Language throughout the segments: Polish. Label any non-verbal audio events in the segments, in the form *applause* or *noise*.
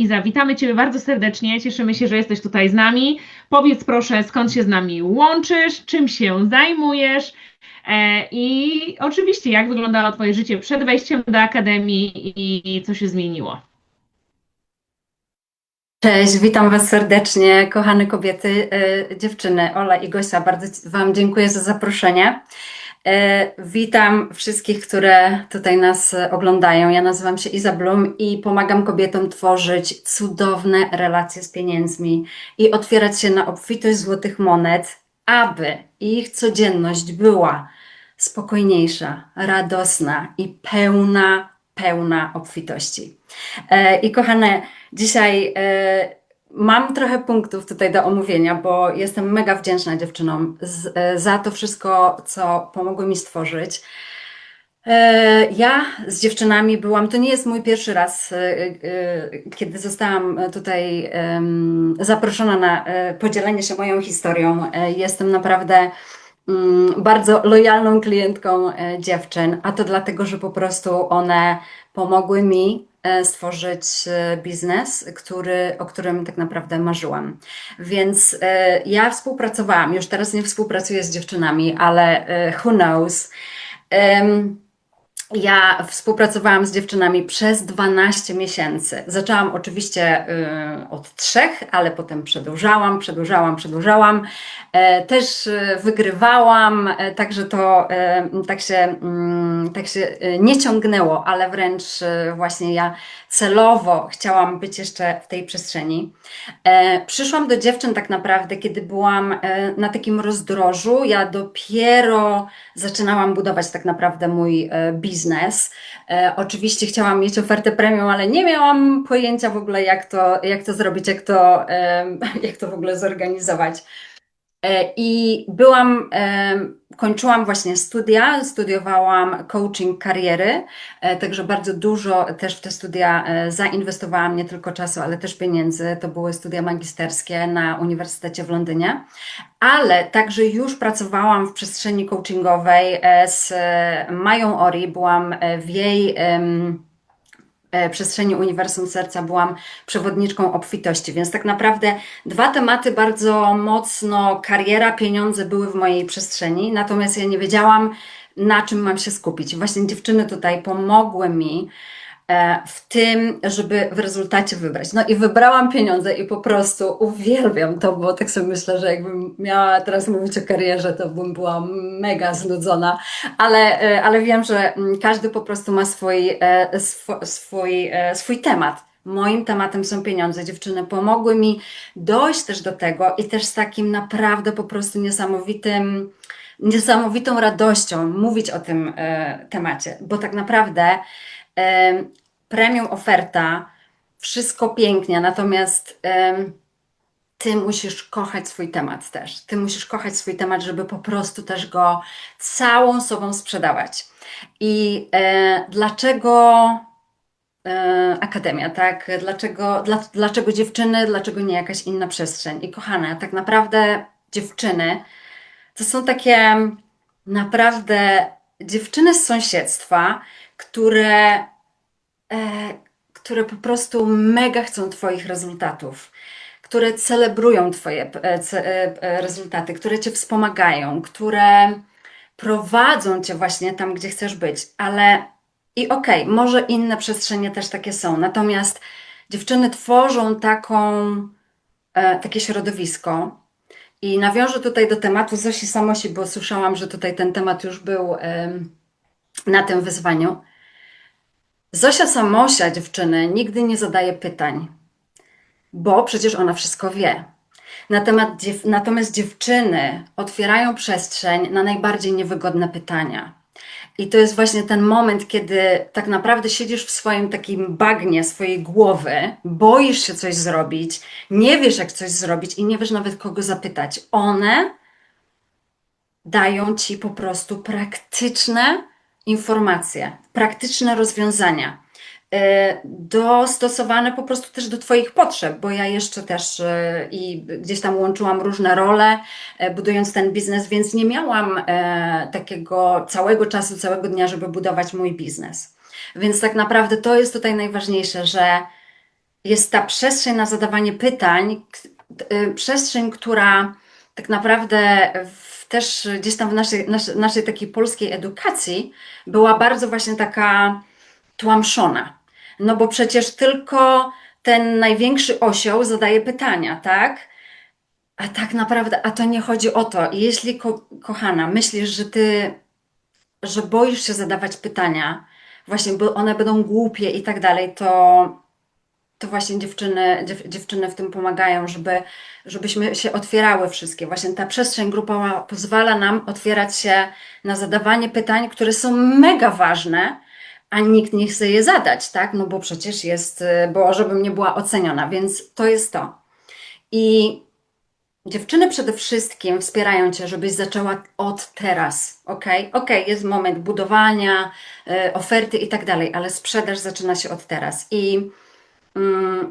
Iza, witamy Ciebie bardzo serdecznie. Cieszymy się, że jesteś tutaj z nami. Powiedz proszę, skąd się z nami łączysz, czym się zajmujesz e, i oczywiście, jak wyglądało Twoje życie przed wejściem do Akademii i co się zmieniło. Cześć, witam Was serdecznie, kochane kobiety, e, dziewczyny, Ola i Gosia. Bardzo Wam dziękuję za zaproszenie. E, witam wszystkich, które tutaj nas e, oglądają. Ja nazywam się Iza Blum i pomagam kobietom tworzyć cudowne relacje z pieniędzmi i otwierać się na obfitość złotych monet, aby ich codzienność była spokojniejsza, radosna i pełna, pełna obfitości. E, I kochane, dzisiaj mam trochę punktów tutaj do omówienia, bo jestem mega wdzięczna dziewczynom e, za to wszystko, co pomogły mi stworzyć. E, Ja z dziewczynami byłam, to nie jest mój pierwszy raz, e, kiedy zostałam tutaj zaproszona na podzielenie się moją historią. Jestem naprawdę mm, bardzo lojalną klientką dziewczyn, a to dlatego, że po prostu one pomogły mi stworzyć e, biznes, który, o którym tak naprawdę marzyłam. Więc e, ja współpracowałam, już teraz nie współpracuję z dziewczynami, ale e, who knows. Ja współpracowałam z dziewczynami przez 12 miesięcy. Zaczęłam oczywiście y, od trzech, ale potem przedłużałam, przedłużałam, przedłużałam. E, też y, wygrywałam, e, także to e, tak się, mm, tak się y, nie ciągnęło, ale wręcz właśnie ja celowo chciałam być jeszcze w tej przestrzeni. Przyszłam do dziewczyn tak naprawdę, kiedy byłam na takim rozdrożu. Ja dopiero zaczynałam budować tak naprawdę mój e, biznes. E, oczywiście chciałam mieć ofertę premium, ale nie miałam pojęcia w ogóle, jak to, jak to zrobić, jak to, em, *laughs* jak to w ogóle zorganizować. E, I byłam, em, kończyłam właśnie studia, studiowałam coaching kariery, e, także bardzo dużo też w te studia e, zainwestowałam, nie tylko czasu, ale też pieniędzy. To były studia magisterskie na Uniwersytecie w Londynie, ale także już pracowałam w przestrzeni coachingowej e, z Mają Ori, byłam w jej przestrzeni Uniwersum Serca byłam przewodniczką obfitości, więc tak naprawdę dwa tematy bardzo mocno kariera, pieniądze były w mojej przestrzeni, natomiast ja nie wiedziałam, na czym mam się skupić. Właśnie dziewczyny tutaj pomogły mi e, w tym, żeby w rezultacie wybrać. No i wybrałam pieniądze i po prostu uwielbiam to, bo tak sobie myślę, że jakbym miała teraz mówić o karierze, to bym była mega znudzona, ale, e, ale wiem, że mm, każdy po prostu ma swój, e, swój, e, swój temat. Moim tematem są pieniądze. Dziewczyny pomogły mi dojść też do tego i też z takim naprawdę po prostu niesamowitym, niesamowitą radością mówić o tym e, temacie, bo tak naprawdę e, premium oferta, wszystko pięknie, natomiast ty musisz kochać swój temat też. Ty musisz kochać swój temat, żeby po prostu też go całą sobą sprzedawać. I e, dlaczego e, Akademia, tak? Dlaczego, dla, dlaczego dziewczyny, dlaczego nie jakaś inna przestrzeń? I kochane, tak naprawdę dziewczyny to są takie naprawdę dziewczyny z sąsiedztwa, które które po prostu mega chcą Twoich rezultatów, które celebrują Twoje e, e, e, rezultaty, które Cię wspomagają, które prowadzą Cię właśnie tam, gdzie chcesz być. Ale i okej, może inne przestrzenie też takie są, natomiast dziewczyny tworzą taką, e, takie środowisko. I nawiążę tutaj do tematu Zosi Samosi, bo słyszałam, że tutaj ten temat już był na tym wyzwaniu. Zosia Samosia, dziewczyny, nigdy nie zadaje pytań, bo przecież ona wszystko wie. Na temat natomiast dziewczyny otwierają przestrzeń na najbardziej niewygodne pytania. I to jest właśnie ten moment, kiedy tak naprawdę siedzisz w swoim takim bagnie swojej głowy, boisz się coś zrobić, nie wiesz jak coś zrobić i nie wiesz nawet kogo zapytać. One dają ci po prostu praktyczne informacje, praktyczne rozwiązania, e, dostosowane po prostu też do Twoich potrzeb, bo ja jeszcze też e, i gdzieś tam łączyłam różne role, e, budując ten biznes, więc nie miałam takiego całego czasu, całego dnia, żeby budować mój biznes. Więc tak naprawdę to jest tutaj najważniejsze, że jest ta przestrzeń na zadawanie pytań, przestrzeń, która tak naprawdę w, też gdzieś tam w naszej, naszej, naszej takiej polskiej edukacji była bardzo właśnie taka tłamszona. No bo przecież tylko ten największy osioł zadaje pytania, tak? A tak naprawdę, a to nie chodzi o to. Jeśli, ko kochana, myślisz, że ty, że boisz się zadawać pytania, właśnie, bo one będą głupie i tak dalej, to, to właśnie dziewczyny, dziew, dziewczyny w tym pomagają, żeby, żebyśmy się otwierały wszystkie. Właśnie ta przestrzeń grupowa pozwala nam otwierać się na zadawanie pytań, które są mega ważne, a nikt nie chce je zadać, tak? No bo przecież jest, bo żebym nie była oceniona, więc to jest to. I Dziewczyny przede wszystkim wspierają Cię, żebyś zaczęła od teraz, ok? Ok, jest moment budowania, y, oferty i tak dalej, ale sprzedaż zaczyna się od teraz. I,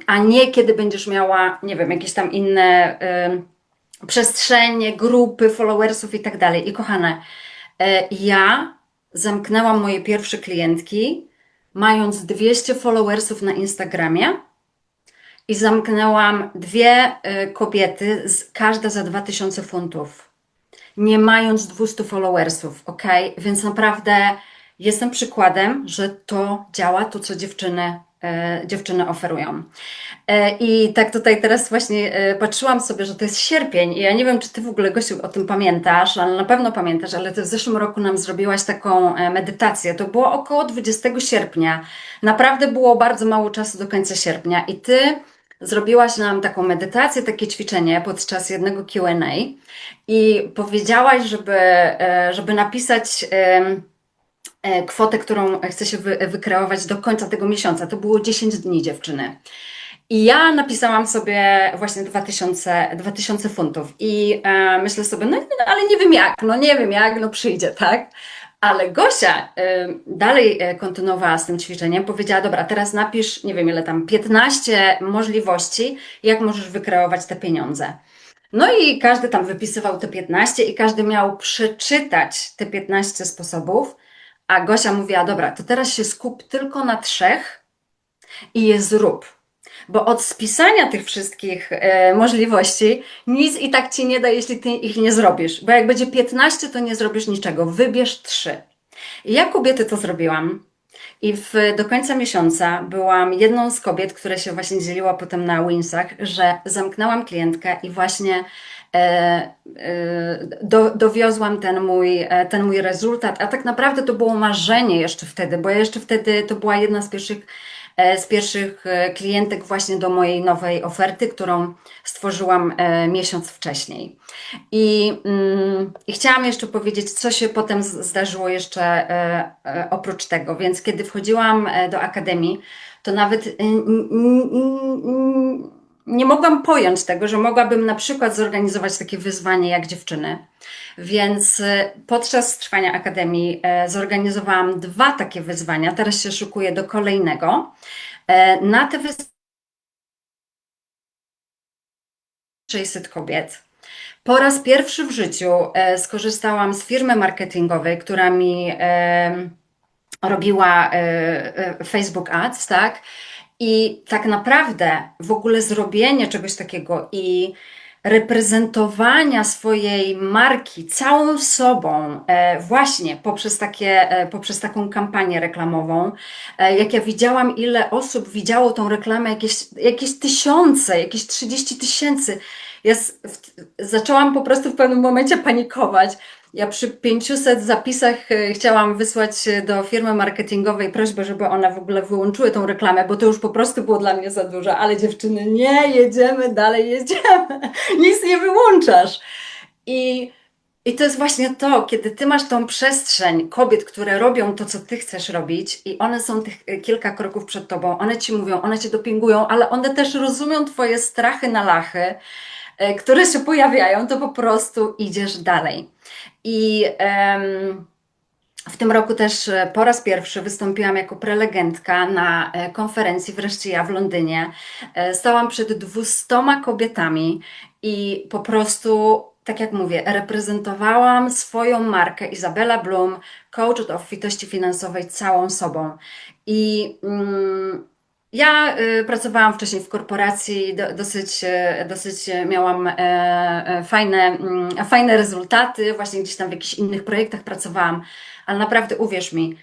a nie kiedy będziesz miała, nie wiem, jakieś tam inne y, przestrzenie, grupy followersów i tak dalej. I kochane, y, ja zamknęłam moje pierwsze klientki, mając 200 followersów na Instagramie i zamknęłam dwie y, kobiety, z, każda za 2000 funtów, nie mając 200 followersów, ok? Więc naprawdę jestem przykładem, że to działa, to co dziewczyny, dziewczyny oferują. E, I tak tutaj teraz właśnie e, patrzyłam sobie, że to jest sierpień i ja nie wiem, czy Ty w ogóle, Gosiu, o tym pamiętasz, ale na pewno pamiętasz, ale Ty w zeszłym roku nam zrobiłaś taką e, medytację. To było około 20 sierpnia. Naprawdę było bardzo mało czasu do końca sierpnia i Ty zrobiłaś nam taką medytację, takie ćwiczenie podczas jednego Q&A i powiedziałaś, żeby, e, żeby napisać e, kwotę, którą chce się wy, wykreować do końca tego miesiąca. To było 10 dni dziewczyny. I ja napisałam sobie właśnie 2000, 2000 funtów i e, myślę sobie, no no, ale nie wiem jak, no nie wiem jak, no przyjdzie, tak? Ale Gosia e, dalej e, kontynuowała z tym ćwiczeniem, powiedziała, dobra, teraz napisz, nie wiem ile tam, 15 możliwości, jak możesz wykreować te pieniądze. No i każdy tam wypisywał te 15 i każdy miał przeczytać te 15 sposobów, a Gosia mówiła, dobra, to teraz się skup tylko na trzech i je zrób. Bo od spisania tych wszystkich e, możliwości nic i tak ci nie da, jeśli ty ich nie zrobisz. Bo jak będzie 15, to nie zrobisz niczego. Wybierz trzy. Ja kobiety to zrobiłam. I w, do końca miesiąca byłam jedną z kobiet, która się właśnie dzieliła potem na Winsach, że zamknęłam klientkę i właśnie do, dowiozłam ten mój, e, ten mój rezultat. A tak naprawdę to było marzenie jeszcze wtedy, bo ja jeszcze wtedy to była jedna z pierwszych e, z pierwszych e, klientek właśnie do mojej nowej oferty, którą stworzyłam e, miesiąc wcześniej. I, mm, I chciałam jeszcze powiedzieć, co się potem zdarzyło jeszcze e, e, oprócz tego. Więc kiedy wchodziłam e, do akademii, to nawet e, nie mogłam pojąć tego, że mogłabym na przykład zorganizować takie wyzwanie jak dziewczyny. Więc e, podczas trwania akademii e, zorganizowałam dwa takie wyzwania. Teraz się szykuję do kolejnego. E, Na te wyzwania 600 kobiet. Po raz pierwszy w życiu skorzystałam z firmy marketingowej, która mi robiła Facebook Ads, tak? I tak naprawdę w ogóle zrobienie czegoś takiego i reprezentowania swojej marki całą sobą, e, właśnie poprzez, takie, e, poprzez taką kampanię reklamową, e, jak ja widziałam, ile osób widziało tą reklamę, jakieś, jakieś tysiące, jakieś 30 tysięcy. Ja zaczęłam po prostu w pewnym momencie panikować. Ja przy 500 zapisach e, chciałam wysłać e, do firmy marketingowej prośbę, żeby one w ogóle wyłączyły tą reklamę, bo to już po prostu było dla mnie za dużo. Ale dziewczyny, nie, jedziemy dalej, jedziemy. *laughs* Nic nie wyłączasz. I, I to jest właśnie to, kiedy ty masz tą przestrzeń kobiet, które robią to, co ty chcesz robić, i one są tych e, kilka kroków przed tobą, one ci mówią, one cię dopingują, ale one też rozumią twoje strachy na lachy, które się pojawiają, to po prostu idziesz dalej. I em, w tym roku też e, po raz pierwszy wystąpiłam jako prelegentka na e, konferencji Wreszcie ja w Londynie. E, Stałam przed 200 kobietami i po prostu, tak jak mówię, reprezentowałam swoją markę Izabela Bloom, coach od obfitości finansowej całą sobą. I mm, Ja y, pracowałam wcześniej w korporacji, do, dosyć, y, dosyć miałam e, e, fajne, mm, fajne rezultaty, właśnie gdzieś tam w jakichś innych projektach pracowałam, ale naprawdę uwierz mi,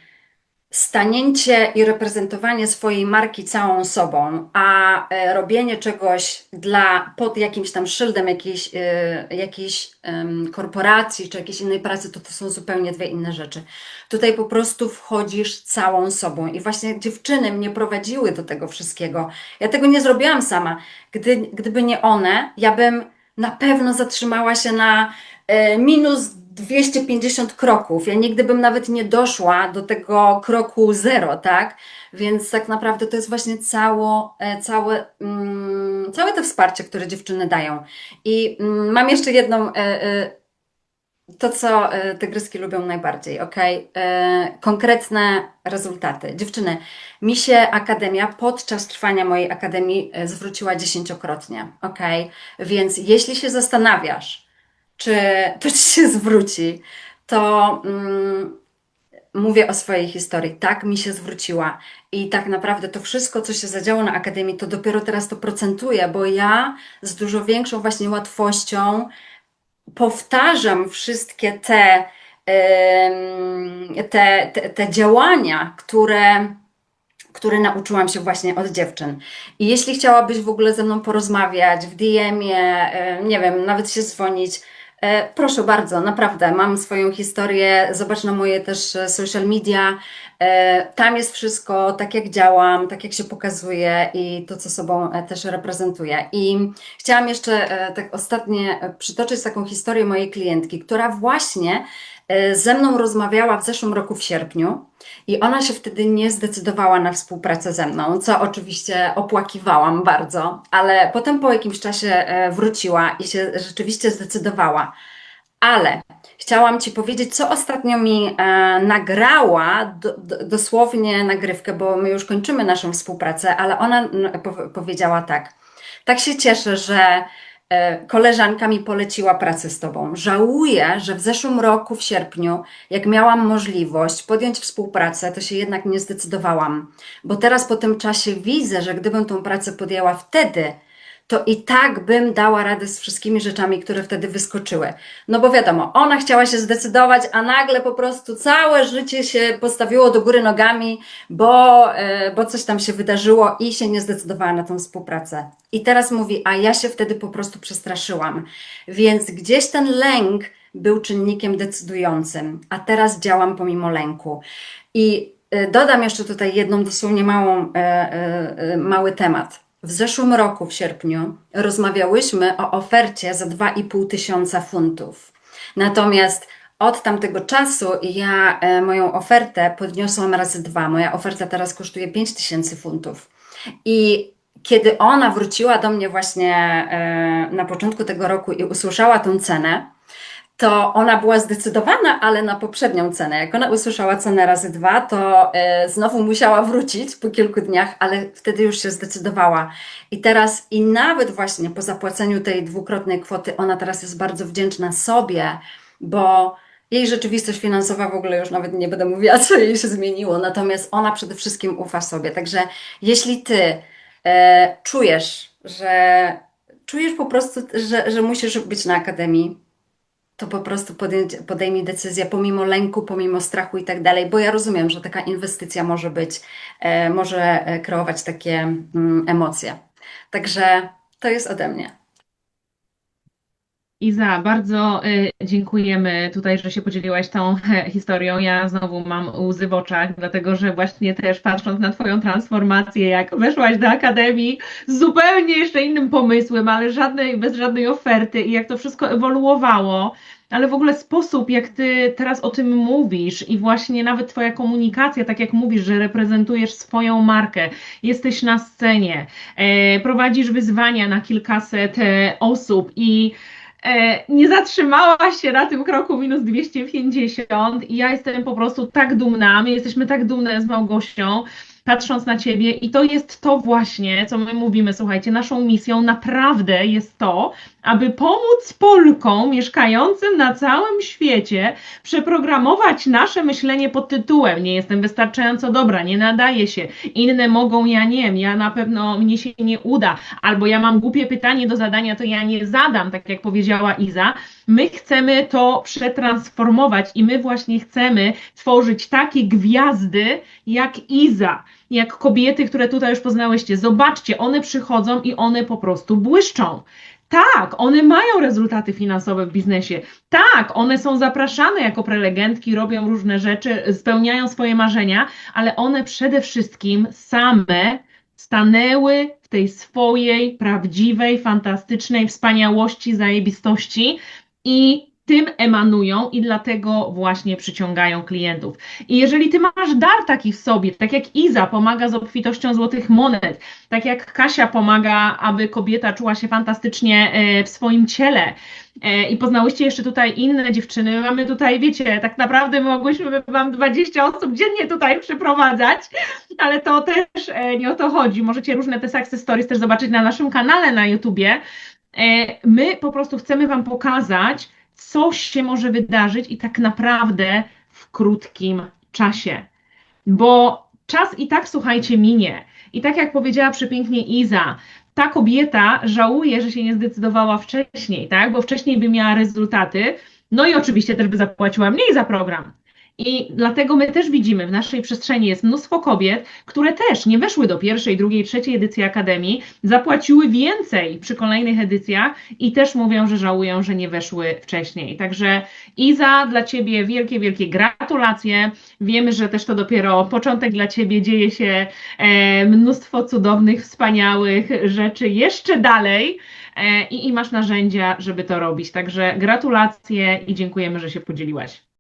stanięcie i reprezentowanie swojej marki całą sobą, a e, robienie czegoś dla, pod jakimś tam szyldem jakiejś, e, jakiejś korporacji czy jakiejś innej pracy, to to są zupełnie dwie inne rzeczy. Tutaj po prostu wchodzisz całą sobą i właśnie dziewczyny mnie prowadziły do tego wszystkiego. Ja tego nie zrobiłam sama. Gdy, gdyby nie one, ja bym na pewno zatrzymała się na e, minus 250 kroków. Ja nigdy bym nawet nie doszła do tego kroku zero, tak? Więc tak naprawdę to jest właśnie cało, e, całe, mm, całe to wsparcie, które dziewczyny dają. I mm, mam jeszcze jedną, e, e, to co tygryski lubią najbardziej, ok? Konkretne rezultaty. Dziewczyny, mi się Akademia podczas trwania mojej Akademii zwróciła dziesięciokrotnie, ok? Więc jeśli się zastanawiasz, czy to ci się zwróci, to mm, mówię o swojej historii. Tak mi się zwróciła. I tak naprawdę to wszystko, co się zadziało na Akademii, to dopiero teraz to procentuje, bo ja z dużo większą właśnie łatwością powtarzam wszystkie te, em, te, te, te działania, które, które nauczyłam się właśnie od dziewczyn. I jeśli chciałabyś w ogóle ze mną porozmawiać w DM-ie, nie wiem, nawet się dzwonić, proszę bardzo, naprawdę, mam swoją historię, zobacz na moje też e, social media, e, tam jest wszystko, tak jak działam, tak jak się pokazuję i to, co sobą e, też reprezentuję. I chciałam jeszcze e, tak ostatnie e, przytoczyć taką historię mojej klientki, która właśnie e, ze mną rozmawiała w zeszłym roku w sierpniu i ona się wtedy nie zdecydowała na współpracę ze mną, co oczywiście opłakiwałam bardzo, ale potem po jakimś czasie e, wróciła i się rzeczywiście zdecydowała. Ale chciałam Ci powiedzieć, co ostatnio mi e, nagrała, do, do, dosłownie nagrywkę, bo my już kończymy naszą współpracę, ale ona po, powiedziała tak. Tak się cieszę, że e, koleżanka mi poleciła pracę z Tobą. Żałuję, że w zeszłym roku, w sierpniu, jak miałam możliwość podjąć współpracę, to się jednak nie zdecydowałam, bo teraz po tym czasie widzę, że gdybym tą pracę podjęła wtedy, to i tak bym dała radę z wszystkimi rzeczami, które wtedy wyskoczyły. No bo wiadomo, ona chciała się zdecydować, a nagle po prostu całe życie się postawiło do góry nogami, bo, e, bo coś tam się wydarzyło i się nie zdecydowała na tą współpracę. I teraz mówi, a ja się wtedy po prostu przestraszyłam. Więc gdzieś ten lęk był czynnikiem decydującym, a teraz działam pomimo lęku. I e, dodam jeszcze tutaj jedną dosłownie małą, e, mały temat. W zeszłym roku, w sierpniu, rozmawiałyśmy o ofercie za 2,5 tysiąca funtów. Natomiast od tamtego czasu ja e, moją ofertę podniosłam razy dwa. Moja oferta teraz kosztuje 5 tysięcy funtów. I kiedy ona wróciła do mnie właśnie e, na początku tego roku i usłyszała tą cenę, to ona była zdecydowana, ale na poprzednią cenę. Jak ona usłyszała cenę razy dwa, to e, znowu musiała wrócić po kilku dniach, ale wtedy już się zdecydowała. I teraz, i nawet właśnie po zapłaceniu tej dwukrotnej kwoty, ona teraz jest bardzo wdzięczna sobie, bo jej rzeczywistość finansowa w ogóle już nawet nie będę mówiła, co jej się zmieniło, natomiast ona przede wszystkim ufa sobie. Także jeśli ty e, czujesz, że czujesz po prostu, że, że musisz być na akademii, to po prostu podjąć, podejmij decyzję pomimo lęku, pomimo strachu i tak dalej, bo ja rozumiem, że taka inwestycja może być, e, może e, kreować takie mm, emocje. Także to jest ode mnie. Iza, bardzo y, dziękujemy tutaj, że się podzieliłaś tą historią. Ja znowu mam łzy w oczach, dlatego że właśnie też patrząc na Twoją transformację, jak weszłaś do Akademii z zupełnie jeszcze innym pomysłem, ale żadnej, bez żadnej oferty i jak to wszystko ewoluowało, ale w ogóle sposób, jak Ty teraz o tym mówisz i właśnie nawet Twoja komunikacja, tak jak mówisz, że reprezentujesz swoją markę, jesteś na scenie, e, prowadzisz wyzwania na kilkaset e, osób i nie zatrzymałaś się na tym kroku minus 250 i ja jestem po prostu tak dumna, my jesteśmy tak dumne z Małgosią, patrząc na Ciebie i to jest to właśnie, co my mówimy, słuchajcie, naszą misją naprawdę jest to, aby pomóc Polkom mieszkającym na całym świecie przeprogramować nasze myślenie pod tytułem nie jestem wystarczająco dobra, nie nadaje się, inne mogą, ja nie ja na pewno, mnie się nie uda, albo ja mam głupie pytanie do zadania, to ja nie zadam, tak jak powiedziała Iza. My chcemy to przetransformować i my właśnie chcemy tworzyć takie gwiazdy jak Iza, jak kobiety, które tutaj już poznałyście. Zobaczcie, one przychodzą i one po prostu błyszczą. Tak, one mają rezultaty finansowe w biznesie. Tak, one są zapraszane jako prelegentki, robią różne rzeczy, spełniają swoje marzenia, ale one przede wszystkim same stanęły w tej swojej prawdziwej, fantastycznej wspaniałości, zajebistości i tym emanują i dlatego właśnie przyciągają klientów. I jeżeli ty masz dar taki w sobie, tak jak Iza pomaga z obfitością złotych monet, tak jak Kasia pomaga, aby kobieta czuła się fantastycznie e, w swoim ciele, e, i poznałyście jeszcze tutaj inne dziewczyny. Mamy tutaj, wiecie, tak naprawdę mogłyśmy Wam 20 osób dziennie tutaj przyprowadzać, ale to też e, nie o to chodzi. Możecie różne te success stories też zobaczyć na naszym kanale na YouTubie. My po prostu chcemy Wam pokazać, co się może wydarzyć i tak naprawdę w krótkim czasie. Bo czas i tak, słuchajcie, minie. I tak jak powiedziała przepięknie Iza, ta kobieta żałuje, że się nie zdecydowała wcześniej, tak? Bo wcześniej by miała rezultaty, no i oczywiście też by zapłaciła mniej za program. I dlatego my też widzimy, w naszej przestrzeni jest mnóstwo kobiet, które też nie weszły do pierwszej, drugiej, trzeciej edycji Akademii, zapłaciły więcej przy kolejnych edycjach i też mówią, że żałują, że nie weszły wcześniej. Także Iza, dla Ciebie wielkie, wielkie gratulacje. Wiemy, że też to dopiero początek dla Ciebie, dzieje się e, mnóstwo cudownych, wspaniałych rzeczy jeszcze dalej e, i, i masz narzędzia, żeby to robić. Także gratulacje i dziękujemy, że się podzieliłaś.